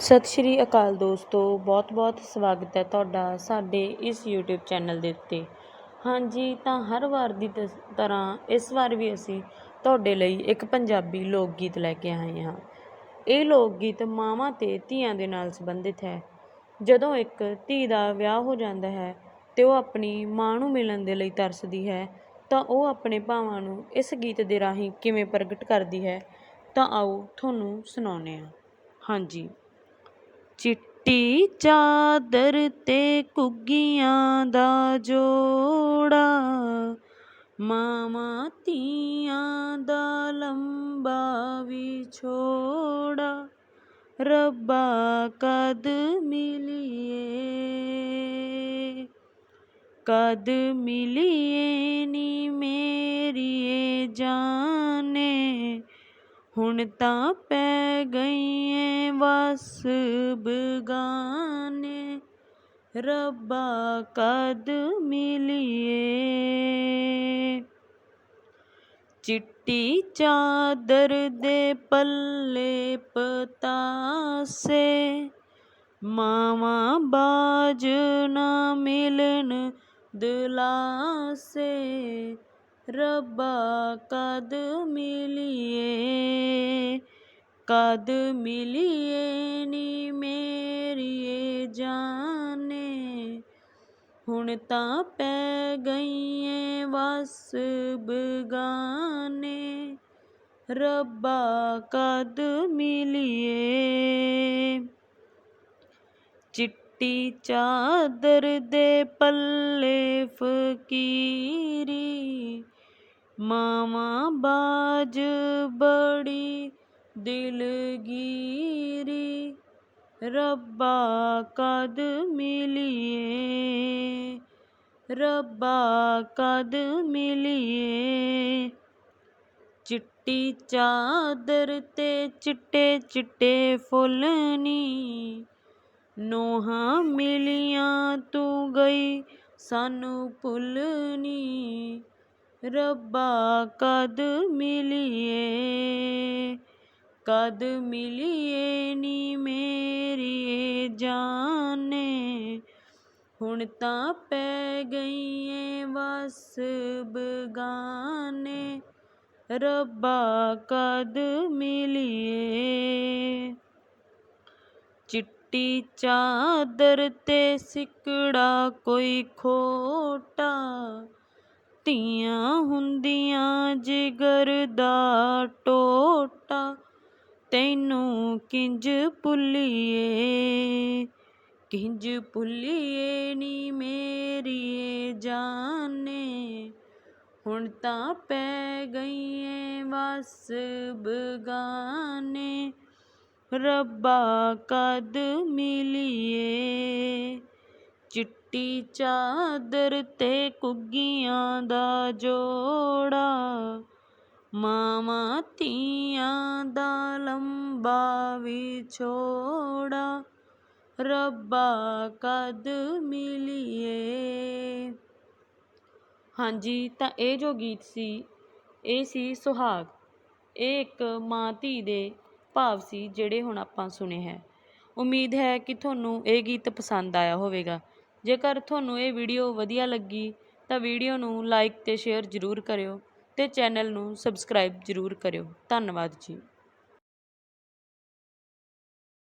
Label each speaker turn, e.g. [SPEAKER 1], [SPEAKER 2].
[SPEAKER 1] ਸਤਿ ਸ਼੍ਰੀ ਅਕਾਲ ਦੋਸਤੋ ਬਹੁਤ ਬਹੁਤ ਸਵਾਗਤ ਹੈ ਤੁਹਾਡਾ ਸਾਡੇ ਇਸ YouTube ਚੈਨਲ ਦੇ ਉੱਤੇ। ਹਾਂਜੀ, ਤਾਂ ਹਰ ਵਾਰ ਦੀ ਤਸ, ਤਰ੍ਹਾਂ ਇਸ ਵਾਰ ਵੀ ਅਸੀਂ ਤੁਹਾਡੇ ਲਈ ਇੱਕ ਪੰਜਾਬੀ ਲੋਕ ਗੀਤ ਲੈ ਕੇ ਆਏ ਹਾਂ। ਇਹ ਲੋਕ ਗੀਤ ਮਾਵਾਂ ਤੇ ਧੀਆਂ ਦੇ ਨਾਲ ਸੰਬੰਧਿਤ ਹੈ। ਜਦੋਂ ਇੱਕ ਧੀ ਦਾ ਵਿਆਹ ਹੋ ਜਾਂਦਾ ਹੈ ਤੇ ਉਹ ਆਪਣੀ ਮਾਂ ਨੂੰ ਮਿਲਣ ਦੇ ਲਈ ਤਰਸਦੀ ਹੈ, ਤਾਂ ਉਹ ਆਪਣੇ ਭਾਵਾਂ ਨੂੰ ਇਸ ਗੀਤ ਦੇ ਰਾਹੀਂ ਕਿਵੇਂ ਪ੍ਰਗਟ ਕਰਦੀ ਹੈ, ਤਾਂ ਆਓ ਤੁਹਾਨੂੰ ਸੁਣਾਉਂਦੇ ਹਾਂ। ਹਾਂਜੀ। ਚਿੱਟੀ ਚਾਦਰ ਤੇ ਘੁੱਗੀਆਂ ਦਾ ਜੋੜਾ, ਮਾਵਾਂ ਧੀਆਂ ਦਾ ਲੰਬਾ ਵਿਛੋੜਾ ਰੱਬਾ ਕਦ ਮਿਲੀਏ? ਕਦ ਮਿਲੀਏ ਹੁਣ ਤਾਂ ਪੈ ਗਈਏ ਵਸ ਬਗਾਨੇ ਰੱਬਾ ਕਦ ਮਿਲੀਏ? ਚਿੱਟੀ ਚਾਦਰ ਦੇ ਪੱਲੇ ਪਤਾਸੇ, ਮਾਵਾਂ ਬਾਜ ਨਾ ਮਿਲਣ ਦਿਲਾਸੇ। ਰੱਬਾ ਕਦ ਮਿਲੀਏ? ਕਦ ਮਿਲੀਏ ਨੀ ਮੇਰੀਏ ਜਾਨੇ? ਹੁਣ ਤਾਂ ਪੈ ਗਈਏ ਵਸ ਬਗਾਨੇ ਰੱਬਾ ਕਦ ਮਿਲੀਏ? ਚਿੱਟੀ ਚਾਦਰ ਦੇ ਪੱਲੇ ਫਕੀਰੀ ਮਾਵਾਂ ਬਾਜ ਬੜੀ ਦਿਲਗੀਰੀ ਰੱਬਾ ਕਦ ਮਿਲੀਏ, ਰੱਬਾ ਕਦ ਮਿਲੀਏ। ਚਿੱਟੀ ਚਾਦਰ ਤੇ ਚਿੱਟੇ ਚਿੱਟੇ ਫੁੱਲ ਨੀ, ਨੋਹਾਂ ਮਿਲੀਆਂ ਤੂੰ ਗਈ ਸਾਨੂੰ ਭੁੱਲਣੀ ਰੱਬਾ ਕਦ ਮਿਲੀਏ? ਕਦ ਮਿਲੀਏ ਨੀ ਮੇਰੀਏ ਜਾਨੇ? ਹੁਣ ਤਾਂ ਪੈ ਗਈਏ ਵਸ ਬਗਾਨੇ ਰੱਬਾ ਕਦ ਮਿਲੀਏ? ਚਿੱਟੀ ਚਾਦਰ ਤੇ ਸਿਕੜਾ ਕੋਈ ਖੋਟਾ। ਧੀਆਂ ਹੁੰਦੀਆਂ ਜਿਗਰ ਦਾ ਟੋਟਾ, ਤੈਨੂੰ ਕਿੰਜ ਭੁੱਲੀਏ? ਕਿੰਜ ਭੁੱਲੀਏ ਨੀ ਮੇਰੀਏ ਜਾਨੇ? ਹੁਣ ਤਾਂ ਪੈ ਗਈਏ ਵਸ ਬਗਾਨੇ। ਰੱਬਾ ਕਦ ਮਿਲੀਏ? ਚਿੱਟੀ ਚਾਦਰ ਤੇ ਕੁੱਗੀਆਂ ਦਾ ਜੋੜਾ, ਮਾਵਾਂ ਧੀਆਂ ਦਾ ਲੰਬਾ ਵਿਛੋੜਾ, ਰੱਬਾ ਕਦ ਮਿਲੀਏ? ਹਾਂਜੀ, ਤਾਂ ਇਹ ਜੋ ਗੀਤ ਸੀ, ਇਹ ਸੀ ਸੁਹਾਗ। ਇਹ ਇੱਕ ਮਾਂ ਧੀ ਦੇ ਭਾਵ ਸੀ, ਜਿਹੜੇ ਹੁਣ ਆਪਾਂ ਸੁਣੇ ਹੈ। ਉਮੀਦ ਹੈ ਕਿ ਤੁਹਾਨੂੰ ਇਹ ਗੀਤ ਪਸੰਦ ਆਇਆ ਹੋਵੇਗਾ। ਜੇਕਰ ਤੁਹਾਨੂੰ ਇਹ ਵੀਡੀਓ ਵਧੀਆ ਲੱਗੀ, ਤਾਂ ਵੀਡੀਓ ਨੂੰ ਲਾਈਕ ਅਤੇ ਸ਼ੇਅਰ ਜ਼ਰੂਰ ਕਰਿਓ ਅਤੇ ਚੈਨਲ ਨੂੰ ਸਬਸਕ੍ਰਾਈਬ ਜ਼ਰੂਰ ਕਰਿਓ। ਧੰਨਵਾਦ ਜੀ।